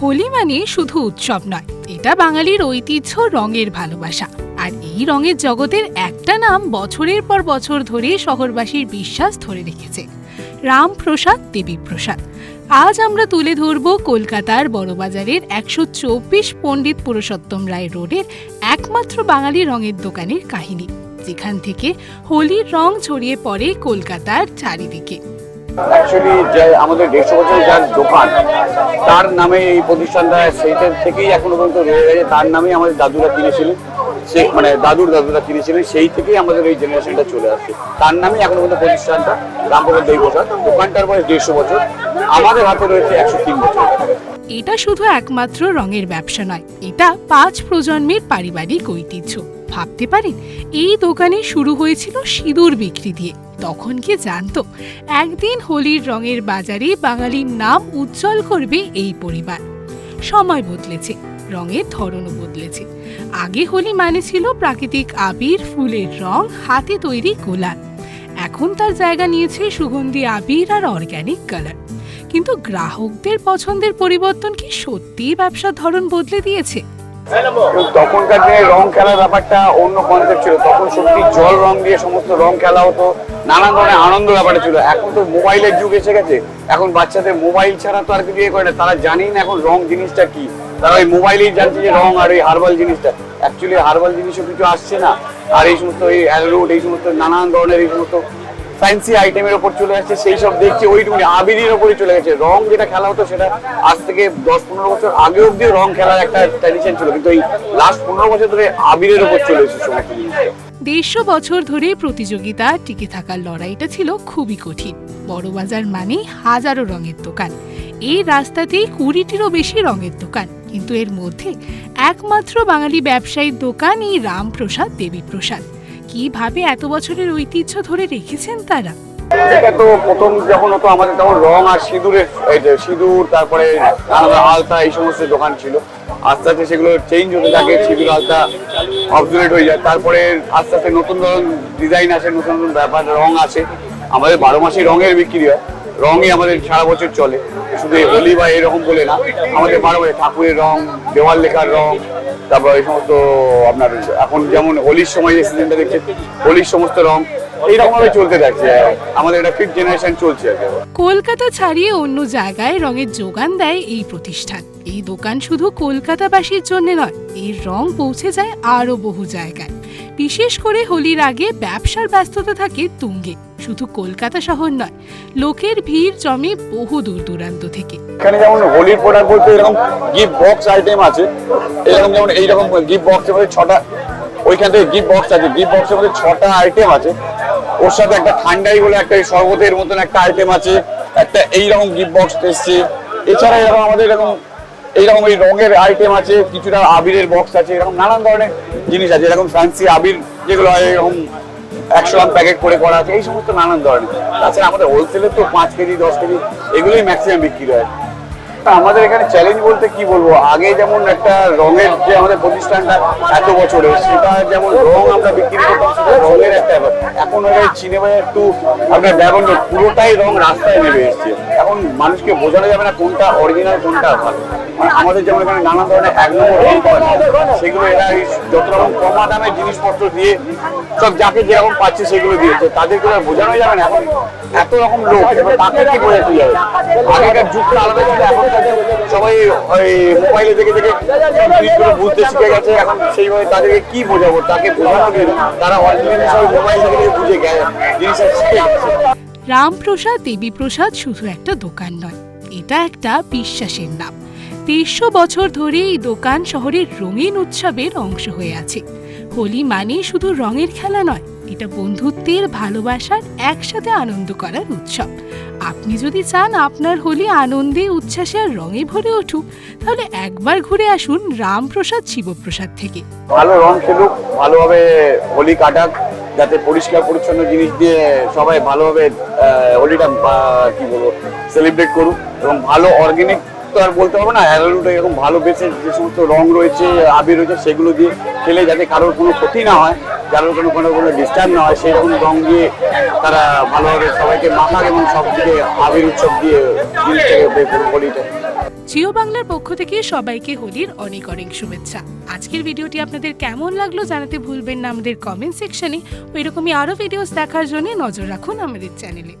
হোলি মানে শুধু উৎসব নয়, এটা বাঙালির ঐতিহ্য রঙের ভালোবাসা। আর এই রঙের জগতের একটা নাম বছরের পর বছর ধরে শহরবাসীর বিশ্বাস ধরে রেখেছে। রামপ্রসাদ, দেবীপ্রসাদ। আজ আমরা তুলে ধরব কলকাতার বড়বাজারের একশো চব্বিশ পণ্ডিত পুরুষোত্তম রায় রোডের একমাত্র বাঙালি রঙের দোকানের কাহিনী, যেখান থেকে হোলির রং ছড়িয়ে পড়ে কলকাতার চারিদিকে। অ্যাকচুয়ালি যে আমাদের দেড়শো বছরের যার দোকান, তার নামে এই প্রতিষ্ঠানটা সেইটার থেকেই এখনও পর্যন্ত রয়ে গেছে। তার নামেই আমাদের দাদুরা কিনেছিলেন সে মানে দাদুর দাদুরা কিনেছিলেন, সেই থেকেই আমাদের এই জেনারেশনটা চলে আসছে। তার নামেই এখনও পর্যন্ত প্রতিষ্ঠানটা রামপুরের দেব প্রসাদ দোকানটার বয়স দেড়শো বছর। আমাদের হাতে রয়েছে একশো তিন বছর। এটা শুধু একমাত্র রঙের ব্যবসা নয়, এটা পাঁচ প্রজন্মের পারিবারিক ঐতিহ্য। ভাবতে পারেন, এই দোকানে শুরু হয়েছিল সিঁদুর বিক্রি দিয়ে। তখন কি জানতো, একদিন হোলির রঙের বাজারে বাঙালির নাম উজ্জ্বল করবে এই পরিবার। সময় বদলেছে, রঙের ধরনও বদলেছে। আগে হোলি মানে ছিল প্রাকৃতিক আবির, ফুলের রং, হাতে তৈরি গোলাপ। এখন তার জায়গা নিয়েছে সুগন্ধি আবির আর অর্গ্যানিক কালার কিন্তু গ্রাহকদের পছন্দের পরিবর্তন কি সত্যিই ব্যবসার ধরন বদলে দিয়েছে? তখনকার দিনে রং খেলার ব্যাপারটা অন্য কনসেপ্ট ছিল। তখন সত্যি জল রং দিয়ে সমস্ত রং খেলা হতো। নানান ধরনের আনন্দ ব্যাপারে ছিল। এখন তো মোবাইলের যুগ এসে গেছে। এখন বাচ্চাদের মোবাইল ছাড়া তো আর কিছু ইয়ে করে না। তারা জানেই না এখন রং জিনিসটা কি। তারা ওই মোবাইলেই জানছে যে রং আর ওই হার্বাল জিনিসটা। অ্যাকচুয়ালি হার্বাল জিনিসও কিছু আসছে না। আর এই সমস্ত এই অ্যালরুট এই সমস্ত নানান ধরনের এই সমস্ত ফ্যান্সি আইটেমের ওপর চলে আসছে। সেই সব দেখছি ওইটুকুনি। আবিরের ওপরে চলে গেছে। রং যেটা খেলা হতো সেটা আজ থেকে দশ পনেরো বছর আগে অব্দিও রং খেলার একটা ট্র্যাডিশন ছিল। কিন্তু এই লাস্ট পনেরো বছর ধরে আবিরের ওপর চলে এসেছে সমস্ত জিনিসটা। দেড়শো বছর ধরে প্রতিযোগিতা টিকে থাকার লড়াইটা ছিল খুবই কঠিন। বড়বাজার মানেই হাজারো রঙের দোকান। এই রাস্তাতেই কুড়িটিরও বেশি রঙের দোকান। কিন্তু এর মধ্যে একমাত্র বাঙালি ব্যবসায়ীর দোকান এই রামপ্রসাদ দেবীপ্রসাদ। কীভাবে এত বছরের ঐতিহ্য ধরে রেখেছেন তারা? এটা তো প্রথম যখন হতো, আমাদের তখন রং আর সিঁদুরের সিঁদুর, তারপরে আলতা, এই সমস্ত দোকান ছিল। আস্তে আস্তে সেগুলো চেঞ্জ হতে থাকে, সেগুলো আলতা অবজুলেট হয়ে যায়। তারপরে আস্তে আস্তে নতুন ধরুন ডিজাইন আসে, নতুন নতুন ব্যাপার, রং আসে। আমাদের বারো মাসে রঙের বিক্রি হয়। রঙই আমাদের সারা বছর চলে। শুধু হোলি বা এরকম বলে না, আমাদের বারো ঠাকুরের রং, দেওয়াল লেখার রং, তারপর এই সমস্ত আপনার এখন যেমন হোলির সময় যে সিজনটা দেখছে, হোলির সমস্ত রং এইরকম ভাবে চলতে থাকছে। আমাদের একটা ফিফথ জেনারেশন চলছে কলকাতা ছাড়িয়ে অন্য জায়গায় রঙের যোগান দেয় এই প্রতিষ্ঠান। এই দোকান শুধু কলকাতাবাসীর জন্য নয়, এর রং পৌঁছে যায় আরও বহু জায়গায়। বিশেষ করে হোলির আগে ব্যবসার ব্যস্ততা থাকে তুঙ্গে। শুধু কলকাতা শহর নয়, লোকের ভিড় জমে বহু দূর দূরান্ত থেকে। এখানে যেমন হোলির প্রোডাক্ট বলতে এরকম গিফট বক্স আইটেম আছে, এরকম যেমন এইরকম গিফট বক্সের মধ্যে ছটা, ওইখান থেকে গিফট বক্স আছে গিফট বক্সের মধ্যে ছটা আইটেম আছে। ওর সাথে একটা ঠান্ডাই বলে একটা শরবতের মতন একটা আইটেম আছে, একটা এইরকম গিফট বক্স এসছে। এছাড়া এরকম আমাদের এরকম এইরকম এই রঙের আইটেম আছে, কিছুটা আবিরের বক্স আছে, এরকম নানান ধরনের জিনিস আছে এরকম ফ্যান্সি আবির যেগুলো হয়, এরকম একশো গ্রাম প্যাকেট করে করা আছে, এই সমস্ত নানান ধরনের। তাছাড়া আমাদের হোলসেলের তো পাঁচ কেজি, দশ কেজি, এগুলোই ম্যাক্সিমাম বিক্রি হয়। আমাদের এখানে চ্যালেঞ্জ বলতে কি বলব? আগে যেমন একটা রঙের যে আমাদের প্রতিষ্ঠানটা এত বছরের, সেটা যেমন রং আমরা বিক্রি করতাম, সেটা রঙের একটা ব্যাপার। এখন ওই সিনেমায় একটু আপনার ব্যবহার পুরোটাই রং রাস্তায় নেমে এসছে। এখন মানুষকে বোঝানো যাবে না কোনটা অরিজিনাল কোনটা মানে আমাদের যেমন এখানে নানা ধরনের এক নম্বর রং পাওয়া যায়, সেগুলো এরা যত রকম কমা দামের জিনিসপত্র দিয়ে, সব যাকে যেরকম পাচ্ছে সেগুলো দিয়েছে তাদেরকে বোঝানো যাবে না, এখন এত রকম লোক, তাকে কি বোঝাতে যাবে? আগেকার যুগটা আলাদা ছিল, এখন সবাই ওই মোবাইলে দেখে দেখে বুঝতে শিখে গেছে। এখন সেইভাবে তাদেরকে কি বোঝাবো, তাকে বোঝানো গেলে তারা সবাই মোবাইল থেকে বুঝে গেছে, জিনিসটা শিখে গেছে। রামপ্রসাদ, দেবীপ্রসাদ শুধু একটা দোকান নয়, এটা একটা বিশ্বাসের নাম। দেড়শো বছর ধরে এই দোকান শহরের রঙিন উৎসবের অংশ হয়ে আছে। হোলি মানে শুধু রঙের খেলা নয় এটা বন্ধুত্বের ভালোবাসার একসাথে আনন্দ করার উৎসব। আপনি যদি চান আপনার হোলি আনন্দে, উচ্ছ্বাসে আর রঙে ভরে উঠুক, তাহলে একবার ঘুরে আসুন রামপ্রসাদ শিবপ্রসাদ থেকে। ভালো রং খেলুক ভালোভাবে হোলি কাটাক, যাতে পরিষ্কার পরিচ্ছন্ন জিনিস দিয়ে সবাই ভালোভাবে হোলিটা কি বলব সেলিব্রেট করুক এবং ভালো অর্গানিক তো আর বলতে পারব না অ্যালোরুটে এরকম ভালো বেসে যে সমস্ত রং রয়েছে আবির রয়েছে, সেগুলো দিয়ে খেলে যাতে কারোর কোনো ক্ষতি না হয়, কারোর কোনো কোনো কোনো ডিস্টার্ব না হয়, সেরকম রং দিয়ে তারা ভালোভাবে সবাইকে মাখাক এবং সব দিকে আবির উৎসব দিয়ে জিনিসটাকে হোলিটা জিও বাংলার পক্ষ থেকে সবাইকে হোলির অনেক অনেক শুভেচ্ছা। আজকের ভিডিওটি আপনাদের কেমন লাগল জানাতে ভুলবেন না আমাদের কমেন্ট সেকশনে ওই রকমই আরও ভিডিওস দেখার জন্য নজর রাখুন আমাদের চ্যানেলে